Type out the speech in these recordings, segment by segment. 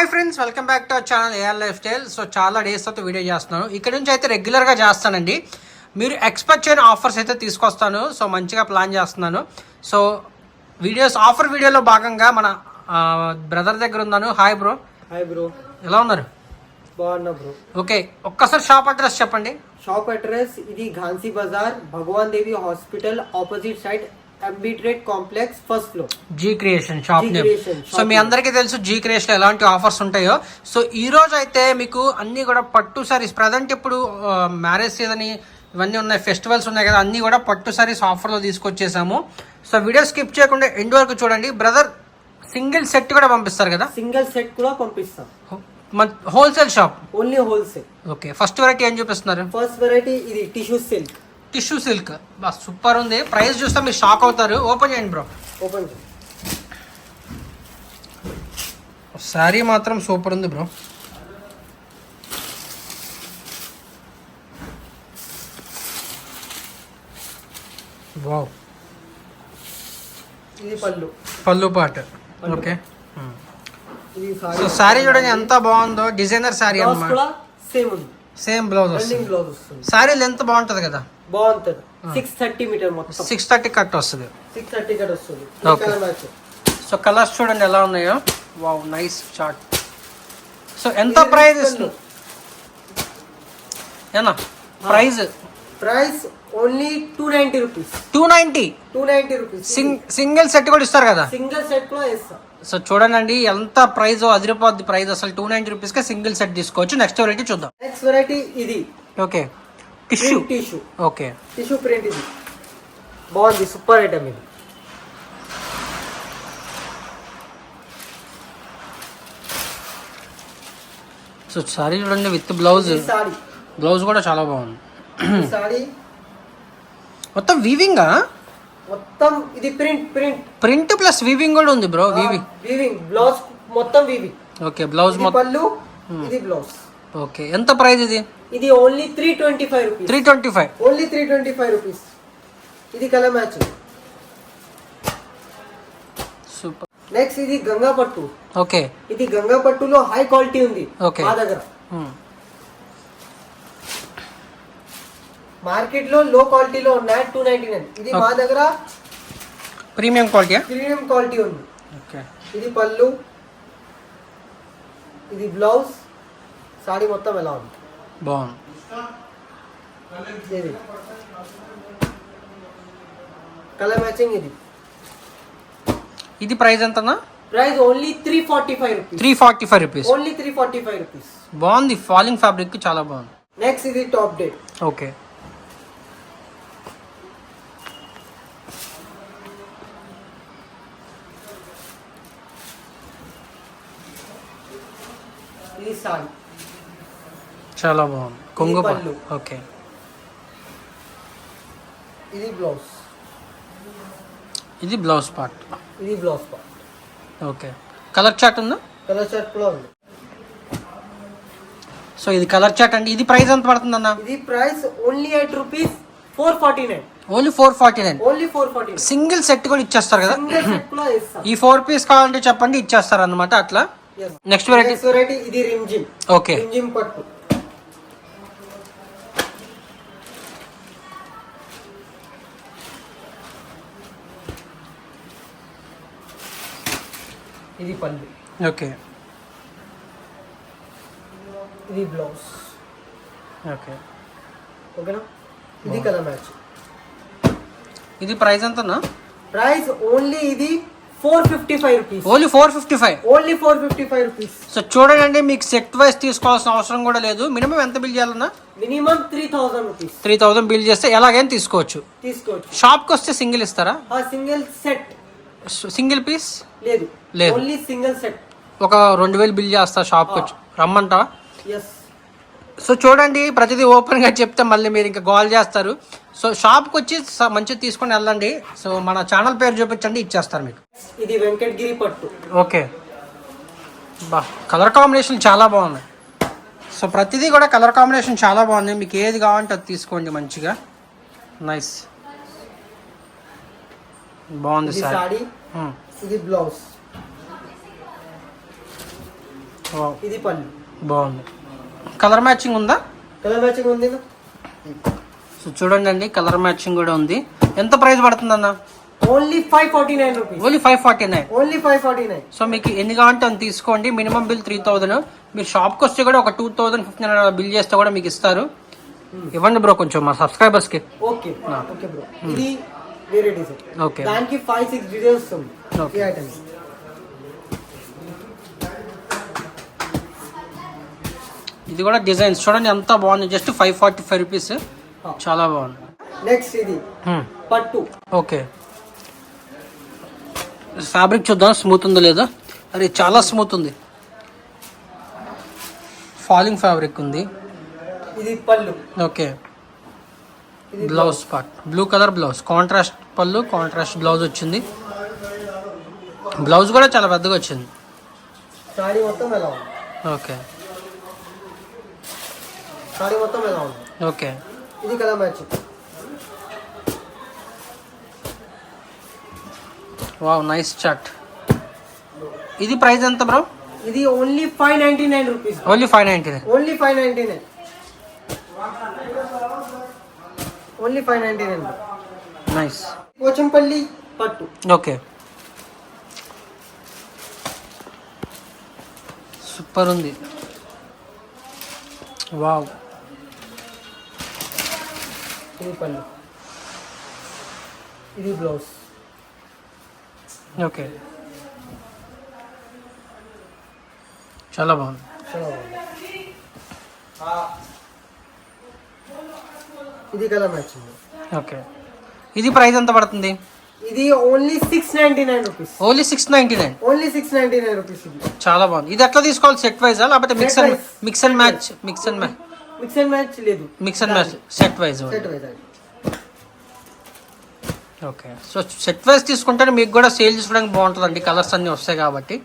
Hi friends welcome back to our channel A R lifestyle so చాలా days తర్వాత video చేస్తున్నాను. ఇక్కడ నుంచి అయితే రెగ్యులర్గా చేస్తానండి. మీరు ఎక్స్పెక్ట్ చేయని ఆఫర్స్ అయితే తీసుకొస్తాను. సో మంచిగా ప్లాన్ చేస్తున్నాను. సో వీడియోస్ ఆఫర్ వీడియోలో భాగంగా మన బ్రదర్ దగ్గర ఉన్నాను. హాయ్ బ్రో హాయ్ బ్రో ఎలా ఉన్నారు? బాగున్నా బ్రో ఓకే ఒక్కసారి షాప్ అడ్రస్ చెప్పండి. షాప్ అడ్రస్ ఇది Ghansi Bazar Bhagwan Devi hospital opposite side M B trade complex first floor G creation shop name so మీ. అందరికీ తెలుసు జీ క్రియేషన్ ఎలాంటి ఆఫర్స్ ఉంటాయో. సో ఈ రోజు అయితే మీకు అన్ని కూడా పట్టు సారీస్ ప్రజెంట్ ఇప్పుడు మ్యారేజ్ సీజన్ ఇవన్నీ ఉన్నాయి ఫెస్టివల్స్ ఉన్నాయి కదా అన్ని కూడా పట్టు సారీస్ ఆఫర్లో తీసుకొచ్చేసాము. సో వీడియో స్కిప్ చేయకుండా ఎండ్ వరకు చూడండి. బ్రదర్ సింగిల్ సెట్ కూడా పంపిస్తారు కదా? సింగిల్ సెట్ కూడా పంపిస్తాం. Wholesale shop only wholesale okay first variety ఏం చూపిస్తున్నారు? ఫస్ట్ వెరైటీ ఇది టిష్యూ సిల్క్ టిష్యూ సిల్క్. బా సూపర్ ఉంది. ప్రైస్ చూస్తే మీరు షాక్ అవుతారు. ఓపెన్ చేయండి బ్రో. ఓపెన్ శారీ మాత్రం సూపర్ ఉంది బ్రో. వావ్. ఇది పళ్ళు. పళ్ళు పాట. ఓకే. ఇది సో శారీ చూడండి ఎంత బాగుందో. డిజైనర్ శారీ అన్నమాట. సేమ్ బ్లౌజ్ వస్తుంది. శారీ లెంత్ బాగుంటుంది కదా. బాగుంటుంది. సిక్స్ థర్టీ మీటర్ మొత్తం. సిక్స్ థర్టీ కట్ వస్తుంది. సిక్స్ థర్టీ కట్ వస్తుంది. సో కలర్స్ చూడండి ఎలా ఉన్నాయో. వావ్ నైస్ చార్ట్ సో ఎంత ప్రైస్ ఇస్తుంది ఏనా? Price price only two ninety rupees two ninety two ninety rupees sing single set కూడా ఇస్తారు కదా? సింగిల్ సెట్ కూడా వేస్తాం. సో చూడండి ఎంత ప్రైస్ అదిరిపోద్ది ప్రైస్ అసలు టూ నైన్టీ రూపీస్కి సింగిల్ సెట్ తీసుకోవచ్చు. నెక్స్ట్ వెరైటీ చూద్దాం. నెక్స్ట్ వెరైటీ ఇది. Okay tissue tissue okay tissue print ఇది. బాగుంది సూపర్ ఐటమ్ ఇది. సో సారీ చూడండి విత్ బ్లౌజ్ బ్లౌజ్ కూడా చాలా బాగుంది. సారీ మొత్తం వీవింగ్ మొత్తం ఇది print print print plus weaving కూడా ఉంది బ్రో వీవింగ్ వీవింగ్ బ్లౌజ్ మొత్తం వీవింగ్ ఓకే బ్లౌజ్ మొత్తం ఇది బ్లౌజ్ ఓకే ఎంత ప్రైస్ ఇది? ఇది only three twenty five rupees three twenty five only three twenty five rupees ఇది కలర్ మ్యాచ్. సూపర్ నెక్స్ట్ ఇది గంగా పట్టు ఓకే ఇది గంగా పట్టులో హై క్వాలిటీ ఉంది. Okay. మా దగ్గర. మార్కెట్లో లో క్వాలిటీలో ఉన్నాయి టూ నైన్టీ నైన్ ఇది మా దగ్గర ప్రీమియం క్వాలిటీ ప్రీమియం క్వాలిటీ ఉంది. ఓకే ఇది పళ్ళు. ఇది బ్లౌజ్ సాడీ మొత్తం ఎలా ఉంది? బాగుంది. ఇది. కలర్ మ్యాచింగ్ ఇది. ఇది ప్రైస్ ఎంతనా price only three forty five rupees three forty five rupees only three forty five rupees బాగుంది. ఫాలింగ్ ఫ్యాబ్రిక్ చాలా బాగుంది. నెక్స్ట్ ఇది టాప్ డేట్ ఓకే ఇది సారీ చాలా బాగుంది. కొంగు పళ్ళు. ఓకే. ఇది బ్లౌజ్. ఇది బ్లౌజ్ పార్ట్. ఇది blouse part. Okay. Colour chart ఉందా? కలర్ షర్ట్ కూడా ఉంది. సో ఇది కలర్ చార్ట్ అండి ఇది ప్రైస్ ఎంత పడుతుంది అన్న? ఇది price only eight rupees four forty nine. Only four forty nine. Only four forty single set కూడా ఇచ్చేస్తారు కదా? ఈ ఫోర్ పీస్ కావాలంటే చెప్పండి ఇచ్చేస్తారు అనమాట అట్లా నెక్స్ట్ వెరైటీ వెరైటీ ఇది రిమ్జిమ్ ఓకే. రిమ్జిమ్ పట్టు. ఇది పళ్ళు ఓకే. ఇది బ్లౌజ్ ఓకే. ఓకేనా? ఇది కలర్ మ్యాచ్. ఇది ప్రైస్ ఎంతనా ప్రైస్ ఓన్లీ ఇది four fifty five rupees only four fifty five only four fifty five rupees so చూడండి మీకు సెట్ వైస్ తీసుకోవాల్సిన అవసరం కూడా లేదు. మినిమం ఎంత బిల్ చేయాలన్నా? Minimum three thousand rupees three thousand bill చేస్తే ఎలాగైనా తీసుకోవచ్చు. తీసుకోవచ్చు. షాప్కి వస్తే సింగిల్ ఇస్తారా? Single set. Single piece? లేదు. లేదు. ఓన్లీ సింగిల్ సెట్ ఒక రెండు వేలు బిల్ చేస్తా షాప్కి వచ్చి రమ్మంటావా? ఎస్ సో చూడండి ప్రతిదీ ఓపెన్గా చెప్తే మళ్ళీ మీరు ఇంకా కాల్ చేస్తారు. సో షాప్కి వచ్చి మంచిగా తీసుకొని వెళ్ళండి. సో మన ఛానల్ పేరు చూపించండి ఇచ్చేస్తారు మీకు. ఇది వెంకటగిరి పట్టు. ఓకే. బా కలర్ కాంబినేషన్ చాలా బాగుంది. సో ప్రతిదీ కూడా కలర్ కాంబినేషన్ చాలా బాగుంది. మీకు ఏది కావాలంటే అది తీసుకోండి మంచిగా. నైస్ బాగుంది సార్. ఇది బ్లౌజ్. ఇది పళ్ళు. బాగుంది. కలర్ మ్యాచింగ్ ఉందా? కలర్ మ్యాచింగ్ ఉంది సో చూడండి అండి కలర్ మ్యాచింగ్ కూడా ఉంది. ఎంత ప్రైస్ పడుతుంది అన్న only five forty nine rupees only five forty nine only five forty nine so మీకు ఎన్ని కావాలంటే అంత తీసుకోండి. మినిమం బిల్ త్రీ థౌజండ్ మీరు షాప్కి వస్తే కూడా ఒక two thousand fifteen hundred bill చేస్తే కూడా మీకు ఇస్తారు. ఇవ్వండి బ్రో కొంచెం మా సబ్స్క్రైబర్స్కి ఓకే ఓకే బ్రో ఇది వేరే డిజైన్ ఓకే దానికి ఫైవ్ సిక్స్ డీటెయిల్స్ ఉంది. ఈ ఐటమ్స్ ఇది కూడా డిజైన్స్. చూడండి ఎంత బాగుంది. Just five forty five rupees చాలా బాగుంది. నెక్స్ట్ ఇది. Hmm. పట్టు. ఓకే ఫ్యాబ్రిక్ చూద్దాం. స్మూత్ ఉందో లేదో? అరే చాలా స్మూత్ ఉంది. ఫాలింగ్ ఫ్యాబ్రిక్ ఉంది. ఇది పళ్ళు. Okay blouse part blue colour blouse contrast పళ్ళు కాంట్రాస్ట్ బ్లౌజ్ వచ్చింది. బ్లౌజ్ కూడా చాలా పెద్దగా వచ్చింది. ఓకే సాడీ మొత్తం ఎలా ఉంది. ఓకే. ఇది colour matching. Wow nice chat. ఇది ప్రైస్ ఎంత బ్రో? ఇది only five ninety nine rupees only five ninety nine only five ninety nine only five ninety nine nice Pochampally పట్టు. ఓకే. సూపర్ ఉంది. వావ్. ఇది పళ్ళు. ఇది బ్లౌజ్. ఓకే. చాలా బాగుంది. చాలా బాగుంది. ఇది కలర్ మ్యాచింగ్ ఓకే. ఇది ప్రైస్ ఎంత పడుతుంది? ఇది only six ninety nine rupees. Only six ninety nine. Only six ninety nine rupees ఇది. చాలా బాగుంది. ఇది ఎట్లా తీసుకోవాలి? సెట్ వైజా? లేకపోతే mix and. Mix and match mix and match mix and match లేదు. Mix and match set wise set wise okay. So set wise తీసుకుంటే మీకు కూడా సేల్ చేసుకోవడానికి బాగుంటుందండి. కలర్స్ అన్ని వస్తాయి కాబట్టి.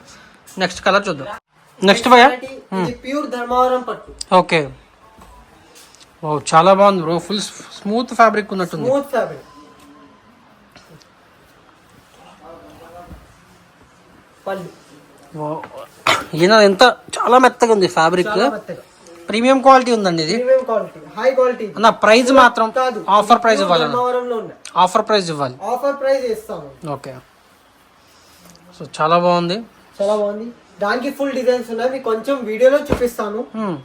నెక్స్ట్ కలర్ చూద్దాం. నెక్స్ట్ భయ ప్యూర్ ధర్మవరం పట్టు. ఓకే. ఓ చాలా బాగుంది బ్రో. ఫుల్ స్మూత్ ఫ్యాబ్రిక్ ఉన్నట్టుంది. Smooth fabric. పళ్ళు. ఈయన ఎంత చాలా మెత్తగా ఉంది ఫ్యాబ్రిక్. చాలా మెత్తగా. ప్రీమియం క్వాలిటీ ఉందండి ఇది. Premium quality high quality. అన్న ప్రైస్ మాత్రం కాదు ఆఫర్ ప్రైస్ ఉన్నాయి ఆఫర్ ప్రైస్ ఇవ్వాలి. ఆఫర్ ప్రైస్ ఇస్తాము ఓకే. సో చాలా బాగుంది. చాలా బాగుంది. దానికి ఫుల్ డిజైన్స్ ఉన్నాయి. మీకు కొంచెం వీడియోలో చూపిస్తాను. Hmm.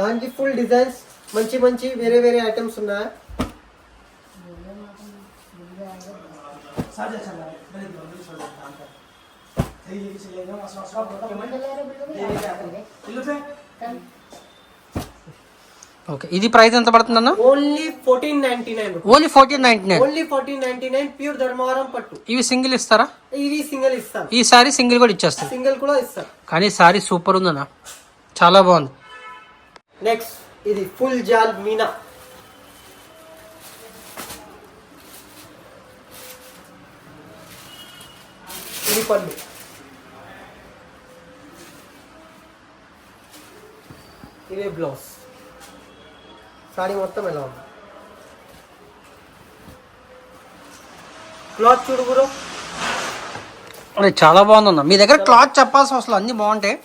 దానికి ఫుల్ డిజైన్స్ మంచి మంచి వేరే వేరే ఐటమ్స్ ఉన్నాయి. ఓకే. ఇది ప్రైస్ ఎంత పడుతుందన్న only fourteen ninety nine only fourteen ninety nine only fourteen ninety nine pure Dharmavaram పట్టు. ఇవి సింగిల్ ఇస్తారా? ఇవి సింగిల్ ఇస్తాను ఈ సారీ సింగిల్ కూడా ఇచ్చేస్తారు. సింగిల్ కూడా ఇస్తాను కానీ సారీ సూపర్ ఉందన్న. చాలా బాగుంది. నెక్స్ట్ ఇది ఫుల్ జాల్ మీనా. ఇది పళ్ళు. ఇదే బ్లౌజ్. సారీ మొత్తం ఎలా ఉంది? క్లాత్ చూడు బ్రో. అరే చాలా బాగుందన్న. మీ దగ్గర క్లాత్ చెప్పాల్సిన అవసరం అన్ని బాగుంటాయి.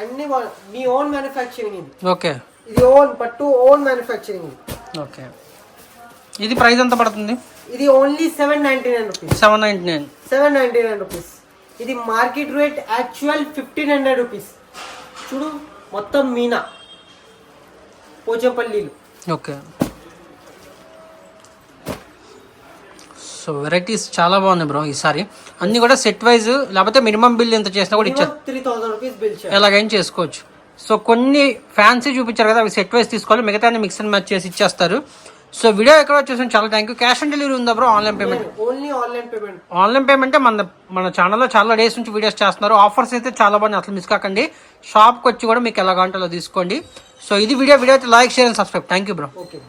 అన్ని మీ ఓన్ మ్యానుఫ్యాక్చరింగ్ ఇది. ఓకే. ఇది ఓన్ పట్టు ఓన్ మ్యానుఫ్యాక్చరింగ్ ఓకే. ఇది ప్రైస్ ఎంత పడుతుంది? ఇది only seven ninety nine rupees seven ninety nine seven ninety nine rupees ఇది market rate actual fifteen hundred rupees చూడు మొత్తం మీనా. పోచంపల్లిలు. ఓకే. సో వెరైటీస్ చాలా బాగున్నాయి బ్రో ఈసారి. అన్ని కూడా సెట్ వైజ్ లేకపోతే మినిమం బిల్ ఎంత చేసినా కూడా ఇచ్చారు త్రీ థౌసండ్ రూపీస్ బిల్ ఎలాగైనా చేసుకోవచ్చు. సో కొన్ని ఫ్యాన్సీ చూపించారు కదా అవి సెట్ వైజ్ తీసుకోవాలి. మిగతా మిక్స్ అండ్ మ్యాచ్ చేసి ఇచ్చేస్తారు. సో వీడియో ఎక్కడ వచ్చేసాను చాలా thank you cash on delivery ఉందా bro online payment only online payment online payment మన మన ఛానల్లో చాలా డేస్ నుంచి వీడియోస్ చేస్తున్నారు. ఆఫర్స్ అయితే చాలా బాగున్నాయి. అసలు మిస్ కాకండి. షాప్కి వచ్చి కూడా మీకు ఎలా కావాలంటే అలా తీసుకోండి. సో ఇది వీడియో. వీడియో అయితే like share and subscribe thank you bro okay